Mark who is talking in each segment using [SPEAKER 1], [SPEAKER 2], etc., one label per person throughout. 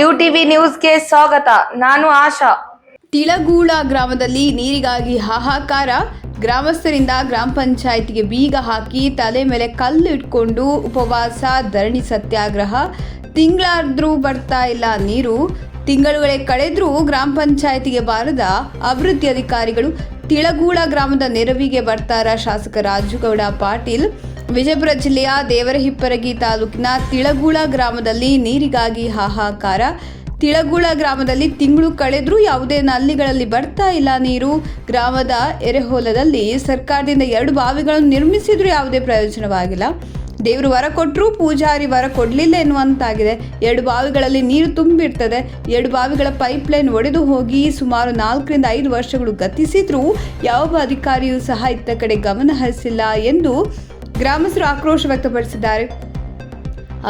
[SPEAKER 1] You TV ನ್ಯೂಸ್ಗೆ ಸ್ವಾಗತ. ನಾನು ಆಶಾ.
[SPEAKER 2] ತಿಳಗೂಳ ಗ್ರಾಮದಲ್ಲಿ ನೀರಿಗಾಗಿ ಹಾಹಾಕಾರ. ಗ್ರಾಮಸ್ಥರಿಂದ ಗ್ರಾಮ ಪಂಚಾಯಿತಿಗೆ ಬೀಗ ಹಾಕಿ ತಲೆ ಮೇಲೆ ಕಲ್ಲು ಇಟ್ಕೊಂಡು ಉಪವಾಸ, ಧರಣಿ ಸತ್ಯಾಗ್ರಹ. ತಿಂಗಳಾದ್ರೂ ಬರ್ತಾ ಇಲ್ಲ ನೀರು. ತಿಂಗಳುಗಳೇ ಕಳೆದ್ರೂ ಗ್ರಾಮ ಪಂಚಾಯಿತಿಗೆ ಬಾರದ ಅಭಿವೃದ್ಧಿ ಅಧಿಕಾರಿಗಳು ತಿಳಗೂಳ ಗ್ರಾಮದ ನೆರವಿಗೆ ಬರ್ತಾರ ಶಾಸಕ ರಾಜುಗೌಡ ಪಾಟೀಲ್. ವಿಜಯಪುರ ಜಿಲ್ಲೆಯ ದೇವರಹಿಪ್ಪರಗಿ ತಾಲೂಕಿನ ತಿಳಗುಳ ಗ್ರಾಮದಲ್ಲಿ ನೀರಿಗಾಗಿ ಹಾಹಾಕಾರ. ತಿಳಗುಳ ಗ್ರಾಮದಲ್ಲಿ ತಿಂಗಳು ಕಳೆದರೂ ಯಾವುದೇ ನಲ್ಲಿಗಳಲ್ಲಿ ಬರ್ತಾ ಇಲ್ಲ ನೀರು. ಗ್ರಾಮದ ಎರೆಹೊಲದಲ್ಲಿ ಸರ್ಕಾರದಿಂದ ಎರಡು ಬಾವಿಗಳನ್ನು ನಿರ್ಮಿಸಿದರೂ ಯಾವುದೇ ಪ್ರಯೋಜನವಾಗಿಲ್ಲ. ದೇವರು ವರ ಕೊಟ್ಟರು ಪೂಜಾರಿ ವರ ಕೊಡಲಿಲ್ಲ ಎನ್ನುವಂತಾಗಿದೆ. ಎರಡು ಬಾವಿಗಳಲ್ಲಿ ನೀರು ತುಂಬಿರ್ತದೆ. ಎರಡು ಬಾವಿಗಳ ಪೈಪ್ಲೈನ್ ಒಡೆದು ಹೋಗಿ ಸುಮಾರು ನಾಲ್ಕರಿಂದ ಐದು ವರ್ಷಗಳು ಗತಿಸಿದರೂ ಯಾವ ಅಧಿಕಾರಿಯೂ ಸಹ ಇತ್ತ ಕಡೆ ಗಮನ ಹರಿಸಿಲ್ಲ ಎಂದು ಗ್ರಾಮಸ್ಥರು ಆಕ್ರೋಶ ವ್ಯಕ್ತಪಡಿಸಿದ್ದಾರೆ.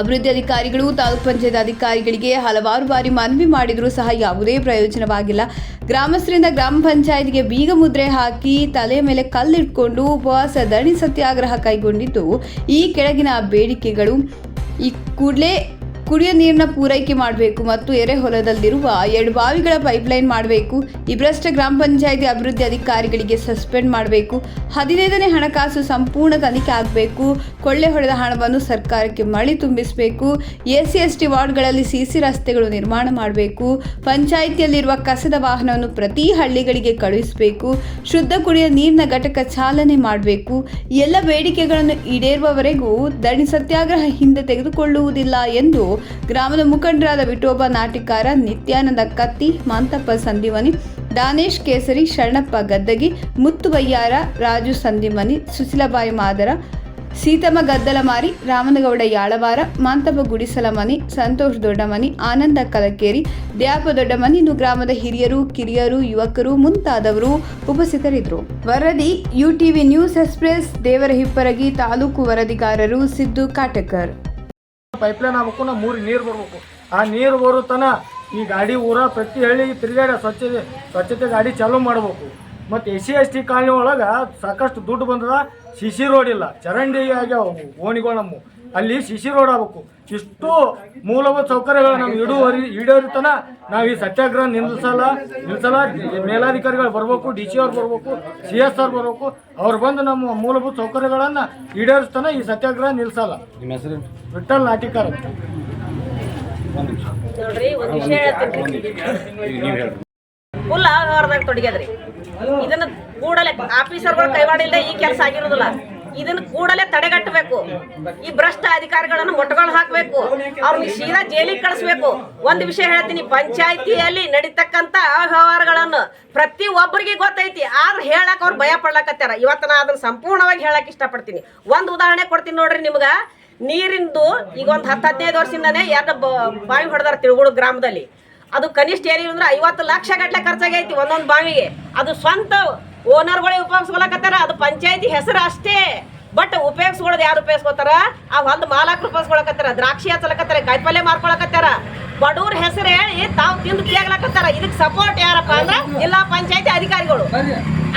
[SPEAKER 2] ಅಭಿವೃದ್ಧಿ ಅಧಿಕಾರಿಗಳು ತಾಲೂಕ್ ಪಂಚಾಯತ್ ಅಧಿಕಾರಿಗಳಿಗೆ ಹಲವಾರು ಬಾರಿ ಮನವಿ ಮಾಡಿದರೂ ಸಹ ಯಾವುದೇ ಪ್ರಯೋಜನವಾಗಿಲ್ಲ. ಗ್ರಾಮಸ್ಥರಿಂದ ಗ್ರಾಮ ಪಂಚಾಯತ್ಗೆ ಬೀಗ ಮುದ್ರೆ ಹಾಕಿ ತಲೆ ಮೇಲೆ ಕಲ್ಲಿಟ್ಕೊಂಡು ಉಪವಾಸ, ಧರಣಿ, ಸತ್ಯಾಗ್ರಹ ಕೈಗೊಂಡಿದ್ದು ಈ ಕೆಳಗಿನ ಬೇಡಿಕೆಗಳು. ಈ ಕೂಡಲೇ ಕುಡಿಯೋ ನೀರಿನ ಪೂರೈಕೆ ಮಾಡಬೇಕು ಮತ್ತು ಎರೆಹೊಲದಲ್ಲಿರುವ ಎರಡು ಬಾವಿಗಳ ಪೈಪ್ಲೈನ್ ಮಾಡಬೇಕು. ಈ ಭ್ರಷ್ಟ ಗ್ರಾಮ ಪಂಚಾಯತಿ ಅಭಿವೃದ್ಧಿ ಅಧಿಕಾರಿಗಳಿಗೆ ಸಸ್ಪೆಂಡ್ ಮಾಡಬೇಕು. ಹದಿನೈದನೇ ಹಣಕಾಸು ಸಂಪೂರ್ಣ ತನಿಖೆ ಆಗಬೇಕು. ಕೊಳ್ಳೆ ಹೊಡೆದ ಹಣವನ್ನು ಸರ್ಕಾರಕ್ಕೆ ಮಳಿ ತುಂಬಿಸಬೇಕು. ಎ ಸಿ ಎಸ್ ಟಿ ವಾರ್ಡ್ಗಳಲ್ಲಿ ಸಿ ಸಿ ರಸ್ತೆಗಳು ನಿರ್ಮಾಣ ಮಾಡಬೇಕು. ಪಂಚಾಯಿತಿಯಲ್ಲಿರುವ ಕಸದ ವಾಹನವನ್ನು ಪ್ರತಿ ಹಳ್ಳಿಗಳಿಗೆ ಕಳುಹಿಸಬೇಕು. ಶುದ್ಧ ಕುಡಿಯ ನೀರಿನ ಘಟಕ ಚಾಲನೆ ಮಾಡಬೇಕು. ಎಲ್ಲ ಬೇಡಿಕೆಗಳನ್ನು ಈಡೇರುವವರೆಗೂ ಧರಣಿ ಸತ್ಯಾಗ್ರಹ ಹಿಂದೆ ತೆಗೆದುಕೊಳ್ಳುವುದಿಲ್ಲ ಎಂದು ಗ್ರಾಮದ ಮುಖಂಡರಾದ ವಿಠೋಬ ನಾಟಿಕಾರ, ನಿತ್ಯಾನಂದ ಕತ್ತಿ, ಮಾಂತಪ್ಪ ಸಂದಿವನಿ, ದಾನೇಶ್ ಕೇಸರಿ, ಶರಣಪ್ಪ ಗದ್ದಗಿ ಮುತ್ತುವಯ್ಯಾರ ರಾಜು ಸಂದಿಮನಿ ಸುಶೀಲಬಾಯಿ ಮಾದರ, ಸೀತಮ್ಮ ಗದ್ದಲಮಾರಿ, ರಾಮನಗೌಡ ಯಾಳವಾರ, ಮಾಂತಪ್ಪ ಗುಡಿಸಲಮನಿ, ಸಂತೋಷ್ ದೊಡ್ಡಮನಿ, ಆನಂದ ಕಲಕೇರಿ, ದ್ಯಾಪ ದೊಡ್ಡಮನಿ, ಇನ್ನು ಗ್ರಾಮದ ಹಿರಿಯರು, ಕಿರಿಯರು, ಯುವಕರು ಮುಂತಾದವರು ಉಪಸ್ಥಿತರಿದ್ದರು. ವರದಿ, UTV News Express, Devarahipparagi taluk ವರದಿಗಾರರು Siddu Katakar.
[SPEAKER 3] Pipeline ಆಗ್ಬೇಕು ನಾವು ಮೂರು ನೀರು ಬರ್ಬೇಕು. ಆ ನೀರು ಬರೋ ಈ ಗಾಡಿ ಊರ ಪ್ರತಿ ಹಳ್ಳಿ ತಿರುಗಾಡ ಸ್ವಚ್ಛತೆ ಸ್ವಚ್ಛತೆ ಗಾಡಿ ಚಾಲೂ ಮಾಡ್ಬೇಕು. ಮತ್ತು S C S T colony ಒಳಗೆ ಸಾಕಷ್ಟು ದುಡ್ಡು ಬಂದದ ಸಿ ಸಿ ರೋಡ್ ಇಲ್ಲ, ಚರಂಡಿ ಆಗ್ಯಾವ ಓಣಿಗಳು ನಮ್ಮ ಅಲ್ಲಿ ಸಿ ಸಿ ರೋಡ್ ಆಗ್ಬೇಕು. ಇಷ್ಟು ಮೂಲಭೂತ ಸೌಕರ್ಯಗಳು ನಾವು ಇಡುವರಿ ಈಡೇರಿತನ ನಾವು ಈ ಸತ್ಯಾಗ್ರಹ ನಿಲ್ಲಿಸಲ್ಲ ನಿಲ್ಲಿಸಲ್ಲ ಮೇಲಾಧಿಕಾರಿಗಳು ಬರಬೇಕು ಡಿ ಸಿ ಅವ್ರು ಬರ್ಬೇಕು ಸಿ ಎಸ್ ಆರ್ ಬರ್ಬೇಕು. ಅವ್ರು ಬಂದು ನಮ್ಮ ಮೂಲಭೂತ ಸೌಕರ್ಯಗಳನ್ನು ಈಡೇರಿಸ್ತಾನ ಈ ಸತ್ಯಾಗ್ರಹ ನಿಲ್ಲಿಸಲ್ಲ
[SPEAKER 4] ನಿಮ್ಮ ಹೆಸರು?
[SPEAKER 3] ವಿಠಲ್ ನಾಟಿಕರ್ ಅಂತ.
[SPEAKER 5] ನೋಡ್ರಿ ಒಂದ್ ವಿಷಯ ಹೇಳ್ತೀನಿ.
[SPEAKER 4] ನೀವು ಹೇಳಿ
[SPEAKER 5] ಫುಲ್ ವ್ಯವಹಾರದಾಗ ತೊಡಗ್ಯದ್ರಿ. ಇದನ್ನ ಕೂಡಲೇ ಆಫೀಸರ್ಗಳು ಕೈವಾಡಿಲ್ದೆ ಈ ಕೆಲಸ ಆಗಿರೋದಿಲ್ಲ. ಇದನ್ನ ಕೂಡಲೇ ತಡೆಗಟ್ಟಬೇಕು. ಈ ಭ್ರಷ್ಟ ಅಧಿಕಾರಿಗಳನ್ನು ಮೊಟ್ಟಗಳು ಹಾಕಬೇಕು. ಅವ್ರನ್ನ ಶೀಲಾ ಜೈಲಿಗೆ ಕಳಿಸ್ಬೇಕು. ಒಂದು ವಿಷಯ ಹೇಳ್ತೀನಿ, ಪಂಚಾಯತಿಯಲ್ಲಿ ನಡೀತಕ್ಕಂತ ಅವ್ಯವಹಾರಗಳನ್ನು ಪ್ರತಿ ಒಬ್ಬರಿಗೆ ಗೊತ್ತೈತಿ, ಆದ್ರೆ ಹೇಳಕ್ ಅವ್ರು ಭಯ ಪಡ್ಲಕತ್ತಾರ ಇವತ್ತು ನಾ ಅದನ್ನ ಸಂಪೂರ್ಣವಾಗಿ ಹೇಳಕ್ ಇಷ್ಟಪಡ್ತೀನಿ. ಒಂದು ಉದಾಹರಣೆ ಕೊಡ್ತೀನಿ ನೋಡ್ರಿ ನಿಮ್ಗ. ನೀರಿಂದು ಈಗ ಒಂದು ಹತ್ತು ಹದಿನೈದು ವರ್ಷದಿಂದನೇ ಎರಡು ಬಾವಿ ಹೊಡೆದಾರ ತಿಳುಗುಳು ಗ್ರಾಮದಲ್ಲಿ. ಅದು ಕನಿಷ್ಠ ಏನಿಲ್ಲ ಅಂದ್ರೆ ಐವತ್ತು ಲಕ್ಷ ಗಟ್ಟಲೆ ಖರ್ಚಾಗೈತಿ ಒಂದೊಂದು ಬಾವಿಗೆ. ಅದು ಸ್ವಂತ ಓನರ್ಗಳೇ ಉಪಯೋಗಿಸ್ಕೊಳಕತ್ತಾರ ಅದು ಪಂಚಾಯತಿ ಹೆಸರು ಅಷ್ಟೇ. ಬಟ್ ಉಪಯೋಗಿಸ್ಕೊಳ್ಳೋದು ಯಾರು ಉಪಯೋಗಿಸ್ಕೋತಾರ? ಆ ಒಂದು ಮಾಲಕ್ರು ಉಪಯೋಗಿಸ್ಕೊಳಕತ್ತಾರ ದ್ರಾಕ್ಷಿ ಹಚ್ಚಲಕತ್ತಾರ ಕಾಯಿಪಲ್ಯ ಮಾರ್ಕೊಳಕತ್ತಾರ. ಬಡವ್ರ ಹೆಸರು ಹೇಳಿ ತಾವು ತಿಂದು ತೇಗ್ಲಕತ್ತಾರ ಇದಕ್ಕೆ ಸಪೋರ್ಟ್ ಯಾರಪ್ಪ ಅಂದ್ರೆ ಜಿಲ್ಲಾ ಪಂಚಾಯತಿ ಅಧಿಕಾರಿಗಳು.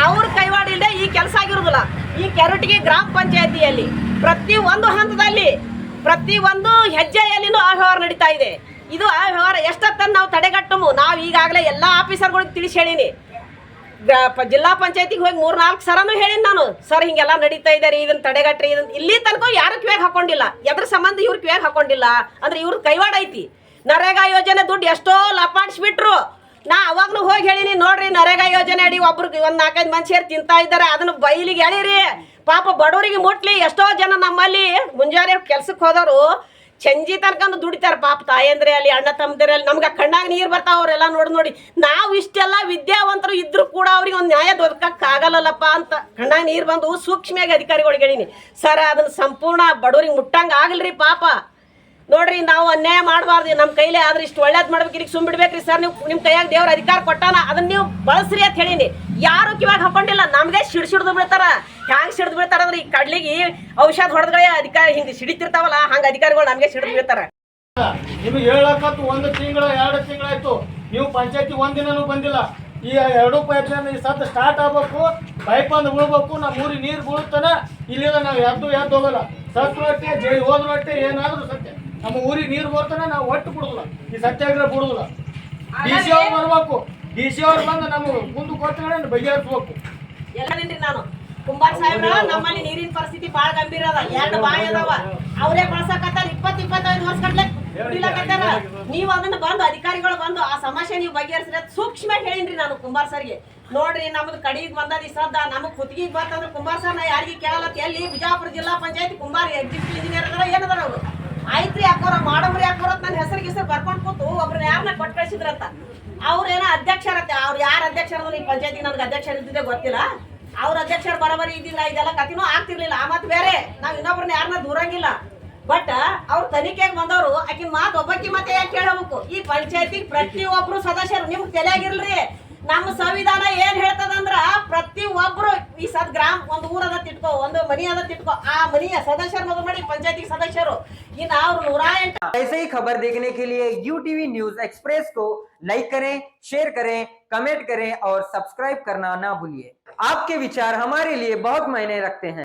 [SPEAKER 5] ಅವ್ರ ಕೈವಾಡ ಇಲ್ಲದೆ ಈ ಕೆಲಸ ಆಗಿರುದಿಲ್ಲ. ಈ ಕೆರಟಿಗೆ ಗ್ರಾಮ ಪಂಚಾಯತಿಯಲ್ಲಿ ಪ್ರತಿ ಒಂದು ಹಂತದಲ್ಲಿ ಪ್ರತಿ ಒಂದು ಹೆಜ್ಜೆಯಲ್ಲಿನೂ ಆ ವ್ಯವಹಾರ ನಡೀತಾ ಇದೆ. ಇದು ಆ ವ್ಯವಹಾರ ಎಷ್ಟೊತ್ತನ್ನು ನಾವು ತಡೆಗಟ್ಟಮು. ನಾವು ಈಗಾಗಲೇ ಎಲ್ಲ ಆಫೀಸರ್ಗಳಿಗೆ ತಿಳಿಸಿ ಹೇಳೀನಿ. ಜಿಲ್ಲಾ ಪಂಚಾಯತಿಗೆ ಹೋಗಿ ಮೂರ್ ನಾಲ್ಕು ಸರನು ಹೇಳಿನಿ ನಾನು. ಸರ್, ಹಿಂಗೆಲ್ಲ ನಡೀತಾ ಇದ್ದಾರೆ ಇದನ್ನ ತಡೆಗಟ್ರಿ ಇದನ್ನ ಇಲ್ಲಿ ತನಕ ಯಾರು ಕಿವ್ಯಾಗ ಹಾಕೊಂಡಿಲ್ಲ. ಎದ್ರ ಸಂಬಂಧ ಇವ್ರು ಕಿವ್ಯಾಗ ಹಾಕೊಂಡಿಲ್ಲ. ಅಂದ್ರೆ ಇವ್ರ ಕೈವಾಡ ಐತಿ. ನರೇಗಾ ಯೋಜನೆ ದುಡ್ಡು ಎಷ್ಟೋ ಲಪಾಡಿಸ್ಬಿಟ್ರು. ನಾ ಅವಾಗ್ಲೂ ಹೋಗಿ ಹೇಳಿನಿ, ನೋಡ್ರಿ ನರೇಗಾ ಯೋಜನೆ ಅಡಿ ಒಬ್ರಿಗೆ ಒಂದ್ ನಾಲ್ಕೈದು ಮನುಷ್ಯರು ತಿಂತಾ ಇದ್ದಾರೆ. ಅದನ್ನ ಬೈಲಿಗೆ ಎಳಿರಿ. ಪಾಪ ಬಡವರಿಗೆ ಮುಟ್ಲಿ, ಎಷ್ಟೋ ಜನ ನಮ್ಮಲ್ಲಿ ಮುಂಜಾನೆ ಕೆಲ್ಸಕ್ಕೆ ಹೋದವರು. ಚಂಜಿ ತನ್ಕಂದು ದುಡಿತಾರ ಪಾಪ ತಾಯಂದ್ರೆ ಅಲ್ಲಿ, ಅಣ್ಣ ತಮ್ಮದಿರಲ್ಲಿ ನಮ್ಗೆ ಕಣ್ಣಾಗ ನೀರು ಬರ್ತಾವ ಅವರೆಲ್ಲ ನೋಡಿ ನೋಡಿ. ನಾವು ಇಷ್ಟೆಲ್ಲ ವಿದ್ಯಾವಂತರು ಇದ್ರು ಕೂಡ ಅವ್ರಿಗೆ ಒಂದು ನ್ಯಾಯ ಆಗಲ್ಲಲ್ಲಪ್ಪ ಅಂತ ಕಣ್ಣಾಗ ನೀರು ಬಂದು ಸೂಕ್ಷ್ಮಿಯಾಗಿ ಅಧಿಕಾರಿಗಳಿಗೆ ಹೇಳೀನಿ ಸರ್, ಅದನ್ನ ಸಂಪೂರ್ಣ ಬಡವರಿಗೆ ಮುಟ್ಟಂಗೆ ಆಗಲ್ರಿ ಪಾಪ. ನೋಡ್ರಿ, ನಾವು ಅನ್ಯಾಯ ಮಾಡಬಾರ್ದು. ನಮ್ಮ ಕೈಲೇ ಆದ್ರೆ ಇಷ್ಟು ಒಳ್ಳೇದು ಮಾಡ್ಬೇಕು. ಇಲ್ಲಿ ಸುಮ್ ಬಿಡ್ಬೇಕ್ರಿ ಸರ್. ನೀವು ನಿಮ್ಮ ಕೈಯಾಗ ದೇವ್ರ ಅಧಿಕಾರ ಕೊಟ್ಟಾನ, ಅದನ್ನ ನೀವು ಬಳಸ್ರಿ ಅಂತ ಹೇಳೀನಿ. ಯಾರು ಕಿವಾಗ ಹಾಕೊಂಡಿಲ್ಲ ನಮ್ಗೆ ಶಿಡ್ ಶಿಡ್ದು ಬೀಳ್ತಾರ. ಹ್ಯಾಂಗ್ ಸಿಡ್ದು ಬೀಳ್ತಾರಂದ್ರೆ ಈ ಕಡ್ಲಿಗೆ ಔಷಧ ಹೊಡೆದ್ಗಳೇ ಅಧಿಕಾರ ಹಿಂಗೆ ಸಿಡಿತಿರ್ತಾವಲ್ಲ ಹಂಗ ಅಧಿಕಾರಿಗಳು ನಮಗೆ ಸಿಡ್ದು ಬೀಳ್ತಾರ.
[SPEAKER 3] ನಿಮ್ಗೆ ಹೇಳಕತ್ತು ಒಂದು ತಿಂಗಳ ಎರಡು ತಿಂಗಳಾಯ್ತು ನೀವು ಪಂಚಾಯತಿ ಒಂದಿನೂ ಬಂದಿಲ್ಲ. ಈ ಎರಡು ಪೈಪ್ ಈ ಸತ್ ಸ್ಟಾರ್ಟ್ ಆಗ್ಬೇಕು ಪೈಪ್ ಒಂದು ಉಳ್ಬೇಕು ನಮ್ಮ ಊರಿಗೆ ನೀರು ಬೀಳುತ್ತಾನ ಇಲ್ಲಿಂದ ನಾವು ಎದ್ದು ಎದ್ದು ಹೋಗಲ್ಲ. ಸತ್ತು ರೊಟ್ಟೆ ಜೈ ಹೋದ್ರ ರೊಟ್ಟೆ ಏನಾದ್ರೂ ಸತ್ಯ. ನಮ್ಮ ಊರಿಗೆ ನೀರು ಬರ್ತಾನೆ ನಾವು ಒಟ್ಟು ಬಿಡುದಿಲ್ಲ ಈ ಸತ್ಯಾಗ್ರಹ ಬಿಡುದಿಲ್ಲ ಡಿ ಸಿ ಅವ್ರು ಬರ್ಬೇಕು. ಡಿ ಸಿ ಅವ್ರು ಬಂದು ನಮ್ಗೆ ಮುಂದೆ ಕೊಟ್ಟು ಬಗೆಹರಿಸ್ಬೇಕು.
[SPEAKER 5] ಎಲ್ಲ ನಾನು. ಕುಂಬಾರ ಸಾಹೇಬ್ರ ನಮ್ಮಲ್ಲಿ ನೀರಿನ ಪರಿಸ್ಥಿತಿ ಬಹಳ ಗಂಭೀರ ಅದ. ಎರಡು ಬಾಯಿ ಅದಾವ. ಅವರೇ ಬಳಸಕತ್ತಾರ ಇಪ್ಪತ್ ಇಪ್ಪತ್ತೈದು ವರ್ಷ ಗಟ್ಲೆ ಕುಡಿಲಕತ್ತಾರ. ನೀವು ಅದನ್ನ ಬಂದು ಅಧಿಕಾರಿಗಳು ಬಂದು ಆ ಸಮಸ್ಯೆ ನೀವು ಬಗೆಹರಿಸಿದ್ರೆ ಸೂಕ್ಷ್ಮ ಹೇಳಿನ್ರಿ ನಾನು ಕುಂಬಾರ್ ಸರ್ಗೆ. ನೋಡ್ರಿ ನಮ್ದು ಕಡಿಗೆ ಬಂದದ ಈ ಸದ್ದ ನಮಗ್ ಕುತ್ತಿಗೆ ಬಂತಂದ್ರೆ ಕುಂಬಾರ ಸರ್ ನಾ ಯಾರಿಗೆ ಕೇಳಲ್ಲ ಎಲ್ಲಿ ಬಿಜಾಪುರ ಜಿಲ್ಲಾ ಪಂಚಾಯತಿ ಕುಂಬಾರ ಎಕ್ಸಿಕ್ಯೂಟಿವ್ ಇಂಜಿನಿಯರ್ ಅದಾರ ಏನದಾರ ಅವರು? ಆಯ್ತ್ರಿ ಯಾಕೋರ ಮಾಡಮ್ರಿ ಯಾಕೋರ ನನ್ನ ಹೆಸರಿಗೆ ಹೆಸರು ಬರ್ಕೊಂಡು ಕೂತು ಒಬ್ರನ್ನ ಯಾರನ್ನ ಕೊಟ್ಟು ಕಳ್ಸಿದ್ರಂತ. ಅವ್ರೇನೋ ಅಧ್ಯಕ್ಷರತ್ತೆ. ಅವ್ರು ಯಾರು ಅಧ್ಯಕ್ಷರ ಈ ಪಂಚಾಯತಿ ನನ್ಗೆ ಅಧ್ಯಕ್ಷರ ಇದ್ದಿದ್ದೆ ಗೊತ್ತಿಲ್ಲ. ಅವ್ರ ಅಧ್ಯಕ್ಷರು ಬರೋಬರಿ ಇದ್ದಿಲ್ಲ ಇದೆಲ್ಲ ಕತಿನೂ ಆಗ್ತಿರ್ಲಿಲ್ಲ ಆ ಮಾತು ಬೇರೆ ನಾವ್ ಇನ್ನೊಬ್ರನ್ನ ಯಾರನ್ನ ದೂರಂಗಿಲ್ಲ ಬಟ್ ಅವ್ರ ತನಿಖೆಗೆ ಬಂದವರು ಆಕಿನ ಮಾತು ಒಬ್ಬಕ್ಕಿ ಮತ್ತೆ ಯಾಕೆ ಕೇಳಬೇಕು ಈ ಪಂಚಾಯತಿ ಪ್ರತಿಯೊಬ್ರು ಸದಸ್ಯರು ನಿಮ್ಗೆ ತಲೆಯಾಗಿರ್ಲಿ ನಮ್ಮ ಸಂವಿಧಾನ ಏನ್ ಹೇಳ್ತದಂದ್ರ ಪ್ರತಿ ಒಬ್ರು ಈ ಸದ್ ಗ್ರಾಮ ಒಂದು ಊರದ ತಿಟ್ಕೋ ಒಂದು ಮನಿ ಅದ ತಿಟ್ಕೋ ಆ ಮನಿಯ ಸದಸ್ಯರು ಮೊದಲು ಮಾಡಿ ಪಂಚಾಯತಿ ಸದಸ್ಯರು ಇನ್ನು ಅವ್ರು ನೂರ ಎಂಟು
[SPEAKER 4] ऐसे ही खबर देखने के लिए यू टीवी न्यूज एक्सप्रेस को लाइक करें शेयर करें कमेंट करें और सब्सक्राइब करना ना भूलिए आपके विचार हमारे लिए बहुत मायने रखते हैं।